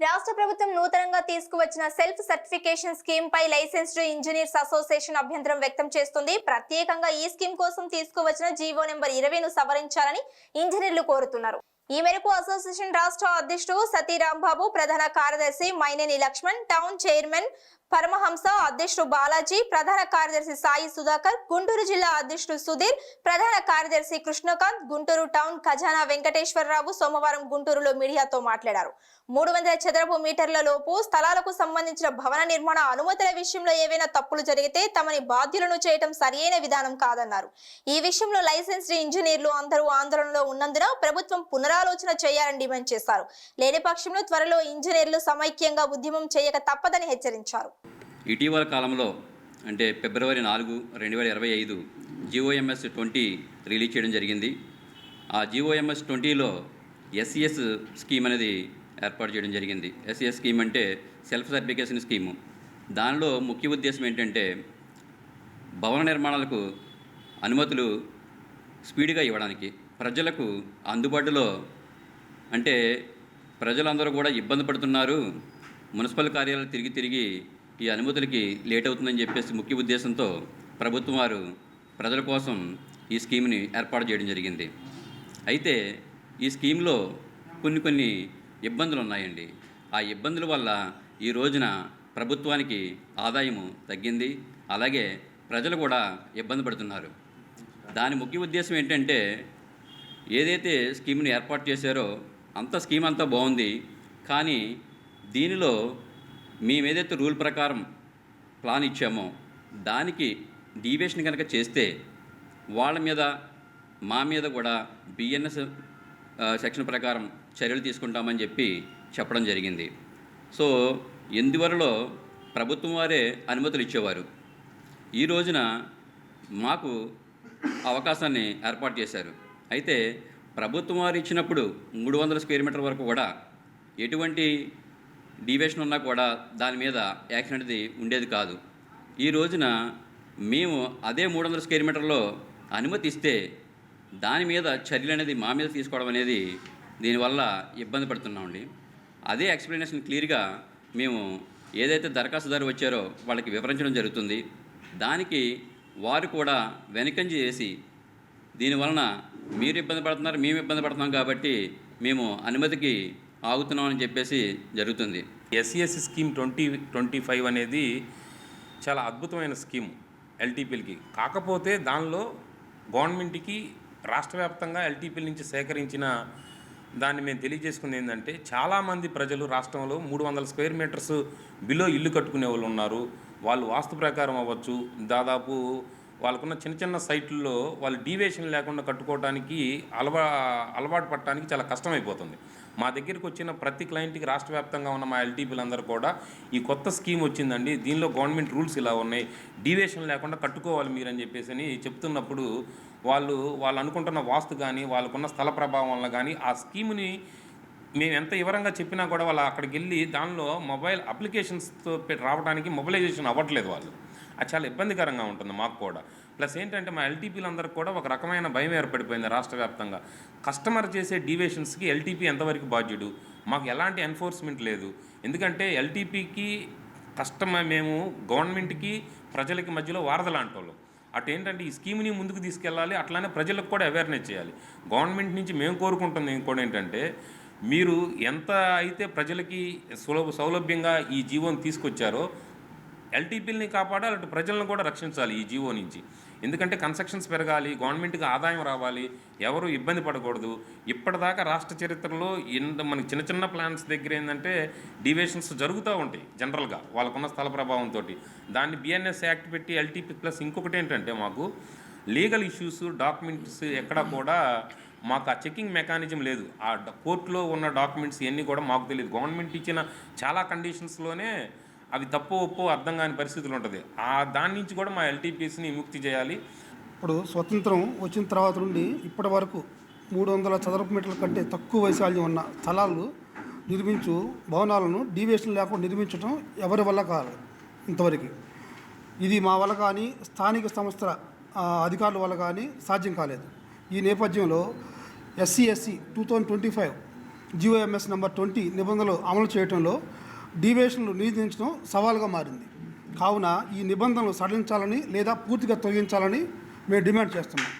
రాష్ట్ర ప్రభుత్వం నూతనంగా తీసుకువచ్చిన సెల్ఫ్ సర్టిఫికేషన్ స్కీమ్ పై లైసెన్స్డ్ ఇంజనీర్స్ అసోసియేషన్ అభ్యంతరం వ్యక్తం చేస్తుంది. ప్రత్యేకంగా ఈ స్కీమ్ కోసం తీసుకువచ్చిన జీవో నెంబర్ ఇరవైను సవరించాలని ఇంజనీర్లు కోరుతున్నారు. ఈ మేరకు అసోసియేషన్ రాష్ట్ర అధ్యక్షుడు సతీరాంబాబు ప్రధాన కార్యదర్శి మైనేని లక్ష్మణ్ టౌన్ చైర్మన్ పరమహంస అధ్యక్షుడు బాలాజీ ప్రధాన కార్యదర్శి సాయి సుధాకర్ గుంటూరు జిల్లా అధ్యక్షుడు సుధీర్ ప్రధాన కార్యదర్శి కృష్ణకాంత్ గుంటూరు టౌన్ ఖజానా వెంకటేశ్వరరావు సోమవారం గుంటూరులో మీడియాతో మాట్లాడారు. మూడు వందల చదరపు మీటర్ల లోపు స్థలాలకు సంబంధించిన భవన నిర్మాణ అనుమతుల విషయంలో ఏవైనా తప్పులు జరిగితే తమని బాధ్యులను చేయటం సరియైన విధానం కాదన్నారు. ఈ విషయంలో లైసెన్స్డ్ ఇంజనీర్లు అందరూ ఆందోళనలో ఉన్నందున ప్రభుత్వం పునరాలోచన చేయాలని డిమాండ్ చేశారు. లేని పక్షంలో త్వరలో ఇంజనీర్లు సమైక్యంగా ఉద్యమం చేయక తప్పదని హెచ్చరించారు. ఇటీవల కాలంలో అంటే ఫిబ్రవరి నాలుగు రెండు వేల ఇరవై ఐదు జిఓఎంఎస్ ట్వంటీ రిలీజ్ చేయడం జరిగింది. ఆ జిఓఎంఎస్ ట్వంటీలో ఎస్సిఎస్ స్కీమ్ అనేది ఏర్పాటు చేయడం జరిగింది. ఎస్సిఎస్ స్కీమ్ అంటే సెల్ఫ్ సర్టిఫికేషన్ స్కీము. దానిలో ముఖ్య ఉద్దేశం ఏంటంటే భవన నిర్మాణాలకు అనుమతులు స్పీడ్గా ఇవ్వడానికి ప్రజలకు అందుబాటులో అంటే ప్రజలందరూ కూడా ఇబ్బంది పడుతున్నారు మున్సిపల్ కార్యాలయాలు తిరిగి తిరిగి ఈ అనుమతులకి లేట్ అవుతుందని చెప్పేసి ముఖ్య ఉద్దేశంతో ప్రభుత్వం వారు ప్రజల కోసం ఈ స్కీమ్ని ఏర్పాటు చేయడం జరిగింది. అయితే ఈ స్కీమ్లో కొన్ని కొన్ని ఇబ్బందులు ఉన్నాయండి. ఆ ఇబ్బందుల వల్ల ఈ రోజున ప్రభుత్వానికి ఆదాయము తగ్గింది. అలాగే ప్రజలు కూడా ఇబ్బంది పడుతున్నారు. దాని ముఖ్య ఉద్దేశం ఏంటంటే ఏదైతే స్కీమ్ని ఏర్పాటు చేశారో అంత స్కీమ్ అంతా బాగుంది. కానీ దీనిలో మేము ఏదైతే రూల్ ప్రకారం ప్లాన్ ఇచ్చామో దానికి డీవియేషన్ కనుక చేస్తే వాళ్ళ మీద మా మీద కూడా బిఎన్ఎస్ సెక్షన్ ప్రకారం చర్యలు తీసుకుంటామని చెప్పి చెప్పడం జరిగింది. సో ఎందువరలో ప్రభుత్వం వారే అనుమతులు ఇచ్చేవారు. ఈ రోజున మాకు అవకాశాన్ని ఏర్పాటు చేశారు. అయితే ప్రభుత్వం వారు ఇచ్చినప్పుడు మూడు వందల స్క్వేర్ మీటర్ వరకు కూడా ఎటువంటి డీవియేషన్ ఉన్నా కూడా దాని మీద యాక్సిడెంట్ది ఉండేది కాదు. ఈ రోజున మేము అదే మూడు వందల స్క్వేర్ మీటర్లో అనుమతి ఇస్తే దాని మీద చర్యలు అనేది మా మీద తీసుకోవడం అనేది దీనివల్ల ఇబ్బంది పడుతున్నామండి అదే ఎక్స్ప్లెనేషన్ క్లియర్గా మేము ఏదైతే దరఖాస్తుదారు వచ్చారో వాళ్ళకి వివరించడం జరుగుతుంది. దానికి వారు కూడా వెనకంజ చేసి దీనివలన మీరు ఇబ్బంది పడుతున్నారు మేము ఇబ్బంది పడుతున్నాం కాబట్టి మేము అనుమతికి ఆగుతున్నామని చెప్పేసి జరుగుతుంది. SCSC scheme twenty twenty five అనేది చాలా అద్భుతమైన స్కీమ్ ఎల్టీపీలకి. కాకపోతే దానిలో గవర్నమెంట్కి రాష్ట్ర వ్యాప్తంగా ఎల్టీపీల నుంచి సేకరించిన దాన్ని మేము తెలియజేసుకుంది ఏంటంటే చాలామంది ప్రజలు రాష్ట్రంలో మూడు వందల స్క్వేర్ మీటర్స్ బిలో ఇల్లు కట్టుకునే వాళ్ళు ఉన్నారు. వాళ్ళు వాస్తు ప్రకారం అవ్వచ్చు. దాదాపు వాళ్ళకున్న చిన్న చిన్న సైట్లలో వాళ్ళు డీవియేషన్ లేకుండా కట్టుకోవడానికి అలవా అలవాటు పడటానికి చాలా కష్టమైపోతుంది. మా దగ్గరికి వచ్చిన ప్రతి క్లయింట్కి రాష్ట్ర వ్యాప్తంగా ఉన్న మా ఎల్టీపీలందరూ కూడా ఈ కొత్త స్కీమ్ వచ్చిందండి. దీనిలో గవర్నమెంట్ రూల్స్ ఇలా ఉన్నాయి. డీవియేషన్ లేకుండా కట్టుకోవాలి మీరు అని చెప్పేసి అని చెప్తున్నప్పుడు వాళ్ళు వాళ్ళు అనుకుంటున్న వాస్తు కానీ వాళ్ళకున్న స్థల ప్రభావం వల్ల కానీ ఆ స్కీమ్ని మేము ఎంత వివరంగా చెప్పినా కూడా వాళ్ళు అక్కడికి వెళ్ళి దానిలో మొబైల్ అప్లికేషన్స్తో రావడానికి మొబిలైజేషన్ అవ్వట్లేదు వాళ్ళు. అది చాలా ఇబ్బందికరంగా ఉంటుంది మాకు కూడా. ప్లస్ ఏంటంటే మా ఎల్టీపీలందరికీ కూడా ఒక రకమైన భయం ఏర్పడిపోయింది రాష్ట్ర వ్యాప్తంగా. కస్టమర్ చేసే డివేషన్స్కి ఎల్టీపీ ఎంతవరకు బాధ్యుడు? మాకు ఎలాంటి ఎన్ఫోర్స్మెంట్ లేదు. ఎందుకంటే ఎల్టీపీకి కస్టమర్ మేము గవర్నమెంట్కి ప్రజలకి మధ్యలో వారధ అటు ఏంటంటే ఈ స్కీమ్ని ముందుకు తీసుకెళ్ళాలి అట్లానే ప్రజలకు కూడా అవేర్నెస్ చేయాలి. గవర్నమెంట్ నుంచి మేము కోరుకుంటుంది ఇంకోటి ఏంటంటే మీరు ఎంత అయితే ప్రజలకి సులభ సౌలభ్యంగా ఈ జీవం తీసుకొచ్చారో ఎల్టీపీలని కాపాడాలి అటు ప్రజలను కూడా రక్షించాలి ఈ జీవో నుంచి. ఎందుకంటే కన్స్ట్రక్షన్స్ పెరగాలి గవర్నమెంట్కి ఆదాయం రావాలి ఎవరు ఇబ్బంది పడకూడదు. ఇప్పటిదాకా రాష్ట్ర చరిత్రలో ఎంత మనకి చిన్న చిన్న ప్లాన్స్ దగ్గర ఏంటంటే డివేషన్స్ జరుగుతూ ఉంటాయి జనరల్గా వాళ్ళకున్న స్థల ప్రభావంతో దాన్ని బిఎన్ఎస్ యాక్ట్ పెట్టి ఎల్టీపీ ప్లస్ ఇంకొకటి ఏంటంటే మాకు లీగల్ ఇష్యూస్ డాక్యుమెంట్స్ ఎక్కడా కూడా మాకు ఆ చెకింగ్ మెకానిజం లేదు. ఆ డ- కోర్టులో ఉన్న డాక్యుమెంట్స్ ఇవన్నీ కూడా మాకు తెలియదు గవర్నమెంట్ ఇచ్చిన చాలా కండిషన్స్లోనే అవి తప్పు ఒప్పు అర్థం కాని పరిస్థితులు ఉంటుంది. ఆ దాని నుంచి కూడా మా ఎల్టీపీఎస్ని విముక్తి చేయాలి. ఇప్పుడు స్వతంత్రం వచ్చిన తర్వాత నుండి ఇప్పటి వరకు మూడు వందల చదరపు మీటర్ల కంటే తక్కువ వైశాల్యం ఉన్న స్థలాలు నిర్మించు భవనాలను డీవియేషన్ లేకుండా నిర్మించడం ఎవరి వల్ల కాదు ఇంతవరకు. ఇది మా వల్ల కానీ స్థానిక సంస్థల అధికారుల వల్ల కానీ సాధ్యం కాలేదు. ఈ నేపథ్యంలో SC SC two thousand twenty five GOMS number twenty నిబంధనలు అమలు చేయడంలో డీవియేషన్లు నియంత్రించడం సవాలుగా మారింది. కావున ఈ నిబంధనలు సడలించాలని లేదా పూర్తిగా తొలగించాలని మేము డిమాండ్ చేస్తున్నాం.